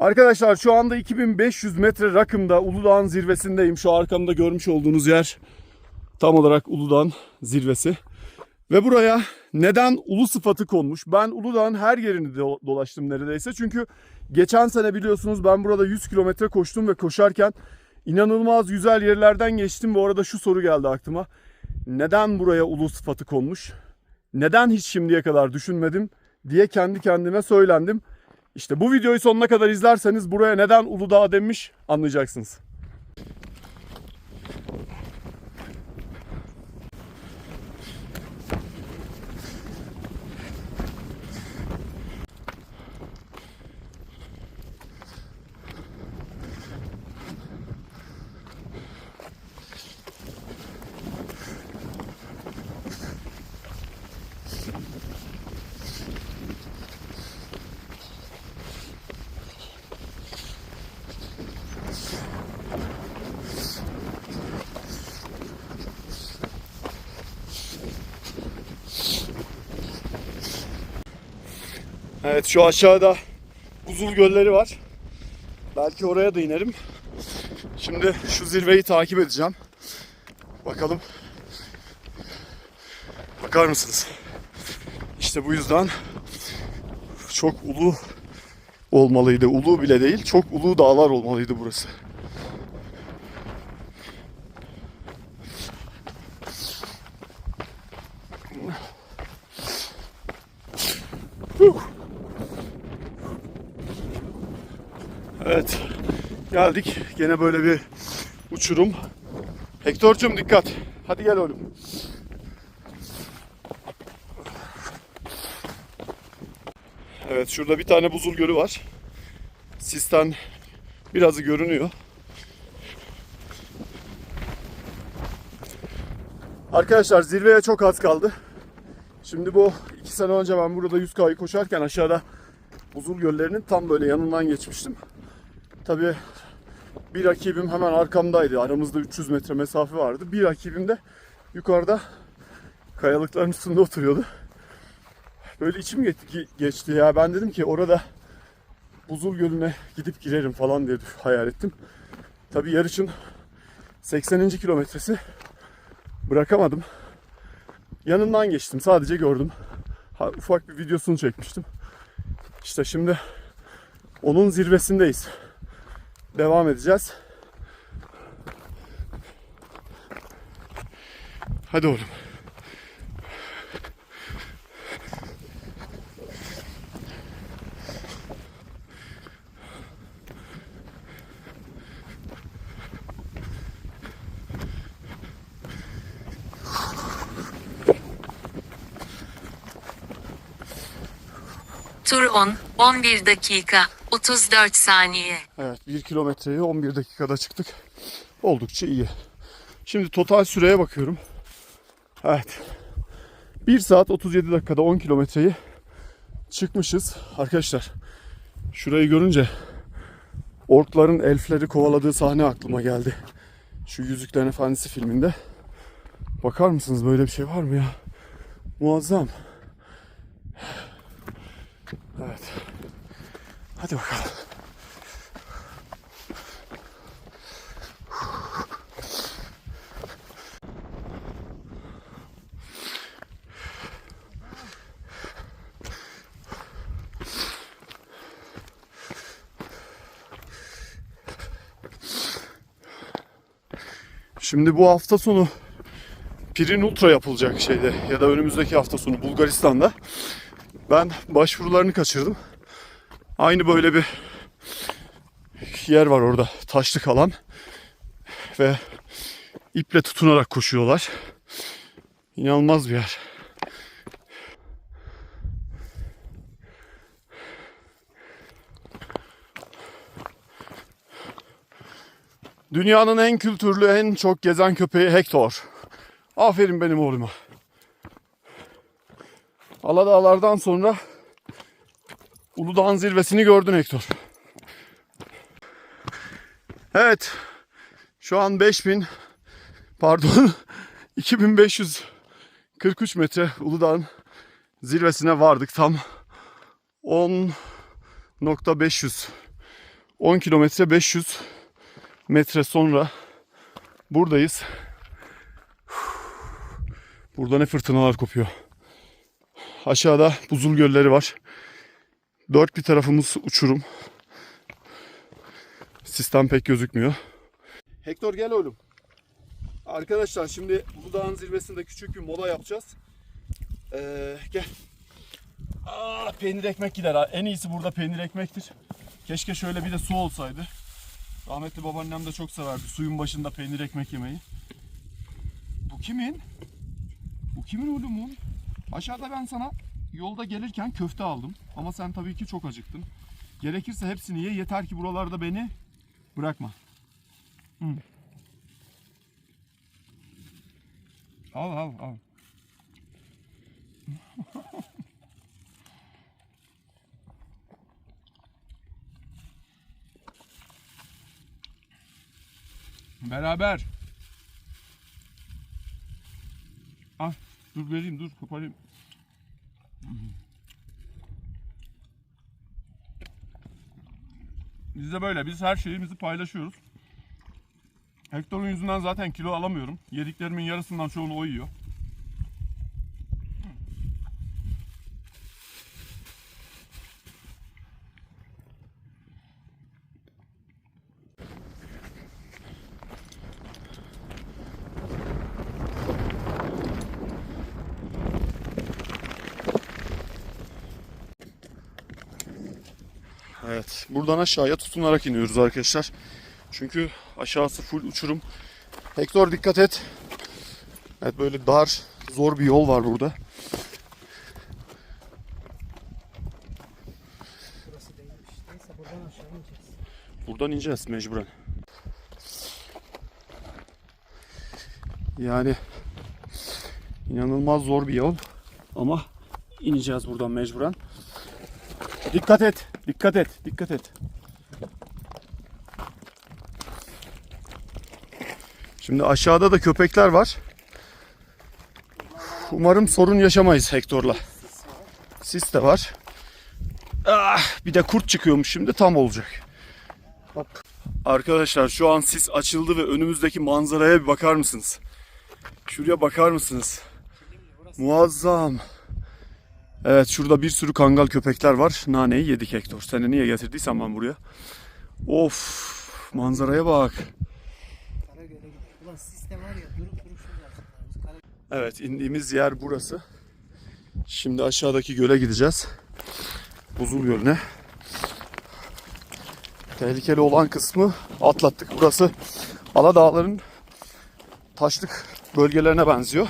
Arkadaşlar şu anda 2500 metre rakımda Uludağ'ın zirvesindeyim. Şu arkamda görmüş olduğunuz yer tam olarak Uludağ'ın zirvesi. Ve buraya neden ulu sıfatı konmuş? Ben Uludağ'ın her yerini do- dolaştım neredeyse. Çünkü geçen sene biliyorsunuz ben burada 100 kilometre koştum ve koşarken inanılmaz güzel yerlerden geçtim. Bu arada şu soru geldi aklıma. Neden buraya ulu sıfatı konmuş? Neden hiç şimdiye kadar düşünmedim diye kendi kendime söylendim. İşte bu videoyu sonuna kadar izlerseniz buraya neden Uludağ denmiş anlayacaksınız. Evet şu aşağıda buzul gölleri var. Belki oraya da inerim. Şimdi şu zirveyi takip edeceğim. Bakalım. Bakar mısınız? İşte bu yüzden çok ulu olmalıydı. Ulu bile değil, çok ulu dağlar olmalıydı burası. Huh. Evet. Geldik. Gene böyle bir uçurum. Hektor'cum dikkat. Hadi gel oğlum. Evet şurada bir tane buzul gölü var. Sisten birazı görünüyor. Arkadaşlar zirveye çok az kaldı. Şimdi bu iki sene önce ben burada 100K'yı koşarken aşağıda buzul göllerinin tam böyle yanından geçmiştim. Tabii bir rakibim hemen arkamdaydı. Aramızda 300 metre mesafe vardı. Bir rakibim de yukarıda kayalıkların üstünde oturuyordu. Böyle içim ge- geçti ya. Ben dedim ki orada buzul gölüne gidip girerim falan diye hayal ettim. Tabii yarışın 80. kilometresi bırakamadım. Yanından geçtim. Sadece gördüm. Ha, ufak bir videosunu çekmiştim. İşte şimdi onun zirvesindeyiz. Devam edeceğiz. Hadi oğlum. Tur 10, 11 dakika, 34 saniye. Evet 1 kilometreyi 11 dakikada çıktık. Oldukça iyi. Şimdi total süreye bakıyorum. Evet. 1 saat 37 dakikada 10 kilometreyi çıkmışız. Arkadaşlar şurayı görünce orkların elfleri kovaladığı sahne aklıma geldi. Şu Yüzüklerin Efendisi filminde. Bakar mısınız böyle bir şey var mı ya? Muazzam. Evet. Hadi bakalım. Şimdi bu hafta sonu Pirin Ultra yapılacak şeyde ya da önümüzdeki hafta sonu Bulgaristan'da. Ben başvurularını kaçırdım. Aynı böyle bir yer var orada taşlık alan ve iple tutunarak koşuyorlar. İnanılmaz bir yer. Dünyanın en kültürlü, en çok gezen köpeği Hector. Aferin benim oğluma. Aladağlardan sonra Uludağ'ın zirvesini gördün Hector. Evet. Şu an 5000 pardon 2543 metre Uludağ'ın zirvesine vardık. Tam 10.500 10 kilometre 500 metre sonra buradayız. Burada ne fırtınalar kopuyor. Aşağıda buzul gölleri var. Dört bir tarafımız uçurum. Sistem pek gözükmüyor. Hector gel oğlum. Arkadaşlar şimdi bu dağın zirvesinde küçük bir mola yapacağız. Ee, gel. Aa, peynir ekmek gider. ha. En iyisi burada peynir ekmektir. Keşke şöyle bir de su olsaydı. Rahmetli babaannem de çok severdi suyun başında peynir ekmek yemeyi. Bu kimin? Bu kimin oğlum? Aşağıda ben sana yolda gelirken köfte aldım. Ama sen tabii ki çok acıktın. Gerekirse hepsini ye. Yeter ki buralarda beni bırakma. Hı. Al al al. Beraber. Al dur vereyim dur koparayım. Biz de böyle biz her şeyimizi paylaşıyoruz. Hector'un yüzünden zaten kilo alamıyorum. Yediklerimin yarısından çoğunu o yiyor. Evet, buradan aşağıya tutunarak iniyoruz arkadaşlar. Çünkü aşağısı full uçurum. Hector dikkat et. Evet böyle dar, zor bir yol var burada. Buradan ineceğiz mecburen. Yani inanılmaz zor bir yol ama ineceğiz buradan mecburen. Dikkat et, dikkat et, dikkat et. Şimdi aşağıda da köpekler var. Umarım sorun yaşamayız Hector'la. Sis de var. Ah, bir de kurt çıkıyormuş şimdi tam olacak. Arkadaşlar şu an sis açıldı ve önümüzdeki manzaraya bir bakar mısınız? Şuraya bakar mısınız? Muazzam. Evet şurada bir sürü kangal köpekler var. Naneyi yedik Hector. Seni niye getirdiysen ben buraya. Of manzaraya bak. Evet indiğimiz yer burası. Şimdi aşağıdaki göle gideceğiz. Buzul Gölü'ne. Tehlikeli olan kısmı atlattık. Burası Aladağların taşlık bölgelerine benziyor.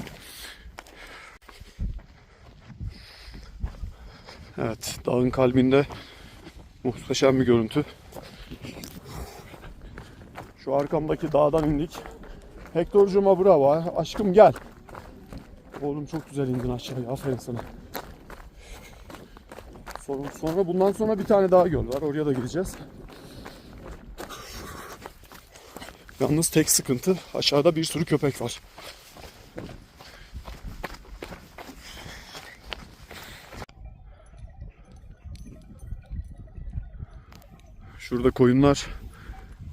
Evet, dağın kalbinde muhteşem bir görüntü. Şu arkamdaki dağdan indik. Hector'cuma bravo. Aşkım gel. Oğlum çok güzel indin aşağıya. Aferin sana. Sonra, sonra bundan sonra bir tane daha göl var. Oraya da gideceğiz. Yalnız tek sıkıntı aşağıda bir sürü köpek var. Şurada koyunlar,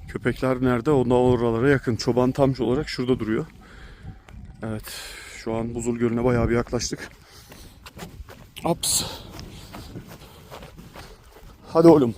köpekler nerede? Onlar oralara yakın. Çoban tam olarak şurada duruyor. Evet, şu an Buzul Gölü'ne bayağı bir yaklaştık. Aps. Hadi oğlum.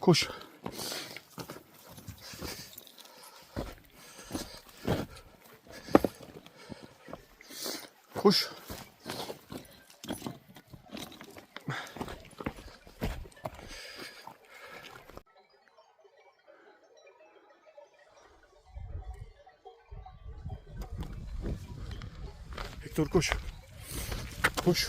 Koş. Koş. Hector koş. Koş.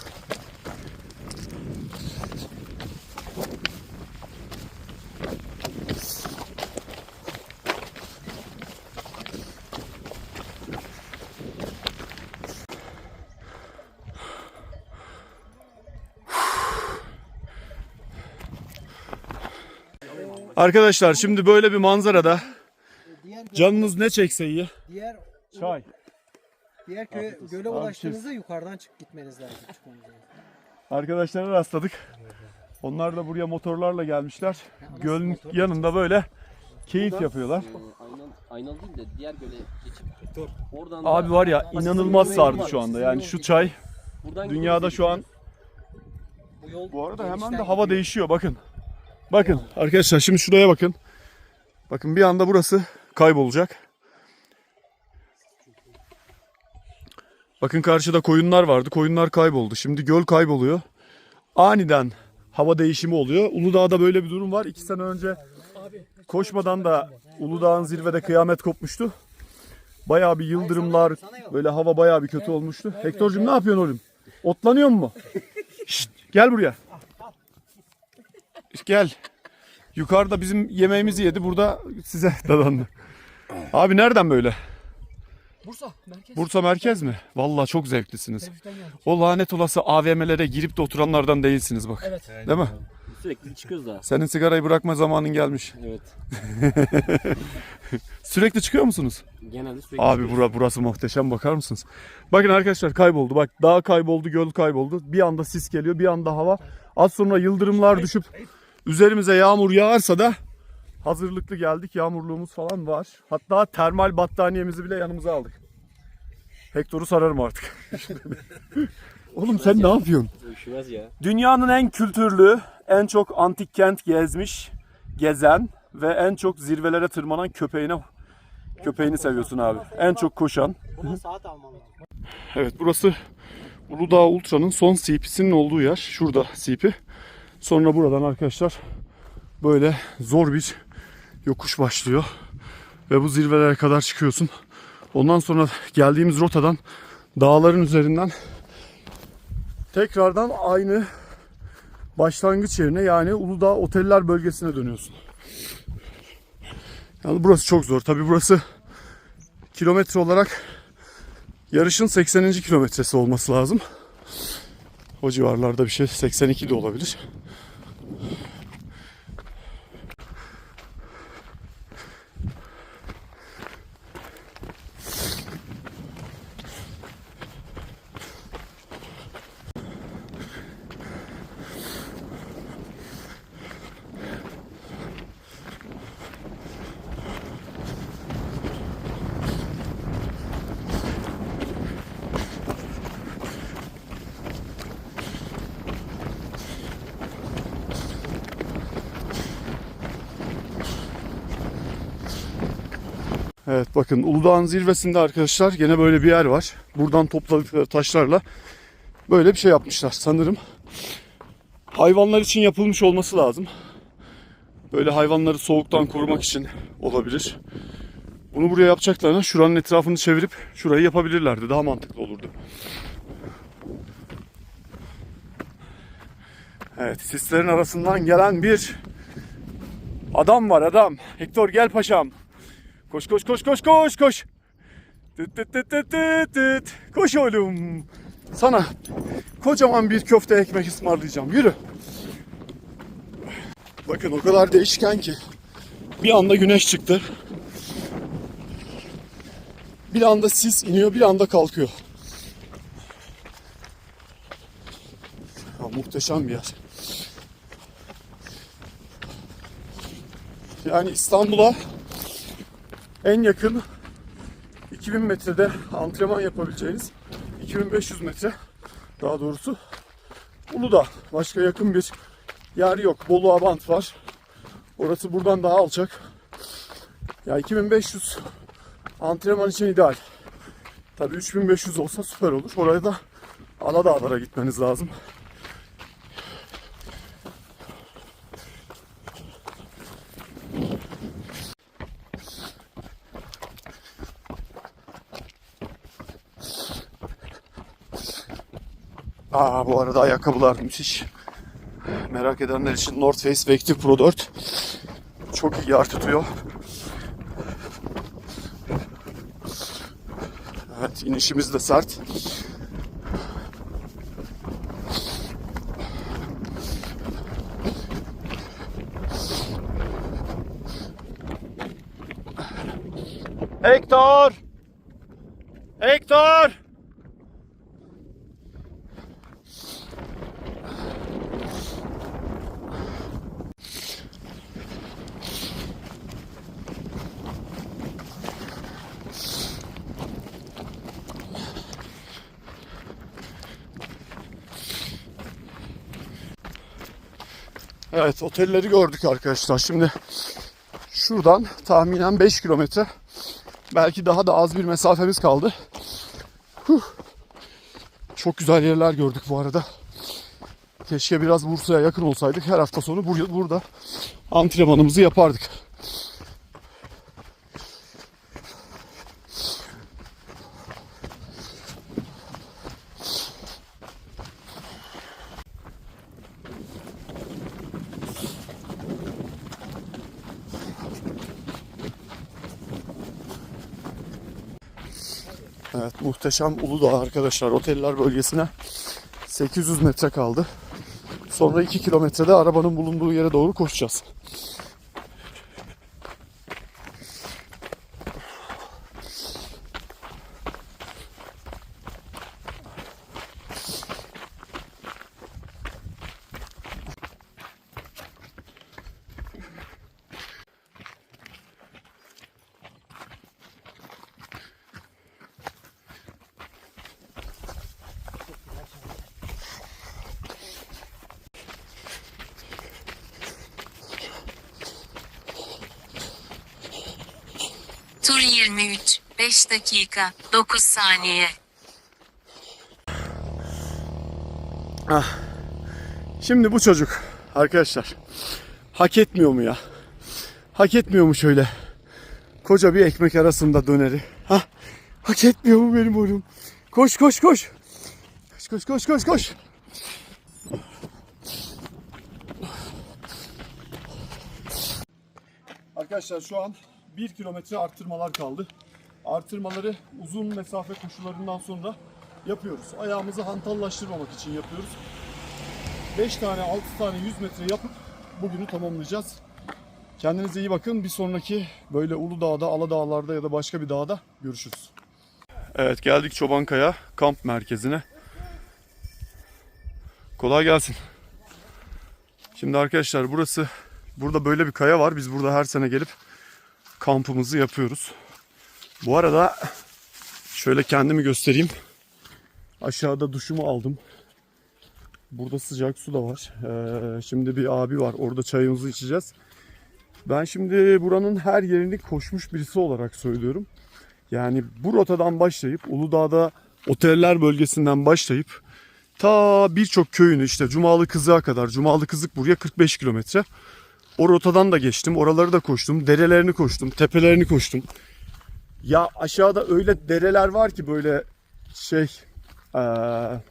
Arkadaşlar şimdi böyle bir manzarada canınız ne çekse iyi. diğer Çay. diğer köye göle ulaştığınızda yukarıdan çık gitmeniz lazım. Arkadaşlara rastladık. Onlar da buraya motorlarla gelmişler. Gölün yanında böyle keyif yapıyorlar. Aynalı, aynalı değil de diğer göle geçip oradan Abi var ya inanılmaz sardı şu anda. Yani şu çay buradan dünyada şu an Bu yol bu arada hemen de hava değişiyor bakın. Bakın arkadaşlar şimdi şuraya bakın. Bakın bir anda burası kaybolacak. Bakın karşıda koyunlar vardı. Koyunlar kayboldu. Şimdi göl kayboluyor. Aniden hava değişimi oluyor. Uludağ'da böyle bir durum var. İki sene önce koşmadan da Uludağ'ın zirvede kıyamet kopmuştu. Bayağı bir yıldırımlar, böyle hava bayağı bir kötü olmuştu. Hektor'cum ne yapıyorsun oğlum? Otlanıyor mu? Şşt, gel buraya. Gel. Yukarıda bizim yemeğimizi yedi. Burada size dadandı. Abi nereden böyle? Bursa merkez. Bursa merkez mi? Vallahi çok zevklisiniz. O lanet olası AVM'lere girip de oturanlardan değilsiniz bak. Evet. Değil mi? sürekli çıkıyoruz da. Senin sigarayı bırakma zamanın gelmiş. Evet. Sürekli çıkıyor musunuz? Genelde sürekli Abi bura, burası muhteşem bakar mısınız? Bakın arkadaşlar kayboldu. Bak dağ kayboldu, göl kayboldu. Bir anda sis geliyor, bir anda hava. Az sonra yıldırımlar düşüp üzerimize yağmur yağarsa da hazırlıklı geldik. Yağmurluğumuz falan var. Hatta termal battaniyemizi bile yanımıza aldık. Hektor'u sararım artık. Oğlum sen ne yapıyorsun? üşümez ya. Dünyanın en kültürlü, en çok antik kent gezmiş, gezen ve en çok zirvelere tırmanan köpeğine köpeğini seviyorsun abi. En çok koşan. Saat almam. Evet burası Uludağ Ultra'nın son CP'sinin olduğu yer. Şurada CP. Sonra buradan arkadaşlar böyle zor bir yokuş başlıyor. Ve bu zirvelere kadar çıkıyorsun. Ondan sonra geldiğimiz rotadan dağların üzerinden tekrardan aynı başlangıç yerine yani Uludağ Oteller bölgesine dönüyorsun. Yani burası çok zor. Tabi burası kilometre olarak yarışın 80. kilometresi olması lazım. O civarlarda bir şey 82 de olabilir. Evet bakın Uludağ'ın zirvesinde arkadaşlar gene böyle bir yer var. Buradan topladıkları taşlarla böyle bir şey yapmışlar sanırım. Hayvanlar için yapılmış olması lazım. Böyle hayvanları soğuktan korumak için olabilir. Bunu buraya yapacaklarına şuranın etrafını çevirip şurayı yapabilirlerdi. Daha mantıklı olurdu. Evet sislerin arasından gelen bir adam var adam. Hector gel paşam. Koş koş koş koş koş koş. Tıt tıt tıt tıt tıt. Koş oğlum. Sana kocaman bir köfte ekmek ısmarlayacağım. Yürü. Bakın o kadar değişken ki. Bir anda güneş çıktı. Bir anda sis iniyor, bir anda kalkıyor. Ya, muhteşem bir yer. Yani İstanbul'a en yakın 2000 metrede antrenman yapabileceğiniz 2500 metre daha doğrusu Uludağ. Başka yakın bir yer yok. Bolu Abant var. Orası buradan daha alçak. Ya 2500 antrenman için ideal. Tabii 3500 olsa süper olur. Oraya da Aladağlara gitmeniz lazım. Aa bu arada ayakkabılar müthiş. Merak edenler için North Face Vective Pro 4 çok iyi yer tutuyor. Evet inişimiz de sert. Hector! Hector! Evet otelleri gördük arkadaşlar. Şimdi şuradan tahminen 5 kilometre belki daha da az bir mesafemiz kaldı. Huh. Çok güzel yerler gördük bu arada. Keşke biraz Bursa'ya yakın olsaydık. Her hafta sonu bur- burada antrenmanımızı yapardık. Evet muhteşem Uludağ arkadaşlar. Oteller bölgesine 800 metre kaldı. Sonra 2 kilometrede arabanın bulunduğu yere doğru koşacağız. Tur 23, 5 dakika, 9 saniye. Şimdi bu çocuk arkadaşlar hak etmiyor mu ya? Hak etmiyor mu şöyle? Koca bir ekmek arasında döneri. Ha? Hak etmiyor mu benim oğlum? Koş koş koş. Koş koş koş koş koş. Arkadaşlar şu an 1 kilometre arttırmalar kaldı. Artırmaları uzun mesafe koşularından sonra yapıyoruz. Ayağımızı hantallaştırmamak için yapıyoruz. 5 tane 6 tane 100 metre yapıp bugünü tamamlayacağız. Kendinize iyi bakın. Bir sonraki böyle Uludağ'da, Aladağlar'da ya da başka bir dağda görüşürüz. Evet geldik Çobankaya kamp merkezine. Kolay gelsin. Şimdi arkadaşlar burası burada böyle bir kaya var. Biz burada her sene gelip kampımızı yapıyoruz. Bu arada şöyle kendimi göstereyim. Aşağıda duşumu aldım. Burada sıcak su da var. Ee, şimdi bir abi var. Orada çayımızı içeceğiz. Ben şimdi buranın her yerini koşmuş birisi olarak söylüyorum. Yani bu rotadan başlayıp Uludağ'da oteller bölgesinden başlayıp ta birçok köyünü işte Cumalı Kızık'a kadar. Cumalı Kızık buraya 45 kilometre. O rotadan da geçtim. Oraları da koştum. Derelerini koştum. Tepelerini koştum. Ya aşağıda öyle dereler var ki böyle şey eee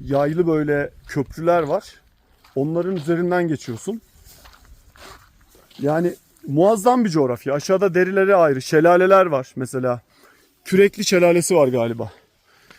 yaylı böyle köprüler var. Onların üzerinden geçiyorsun. Yani muazzam bir coğrafya. Aşağıda derileri ayrı, şelaleler var mesela. Kürekli şelalesi var galiba.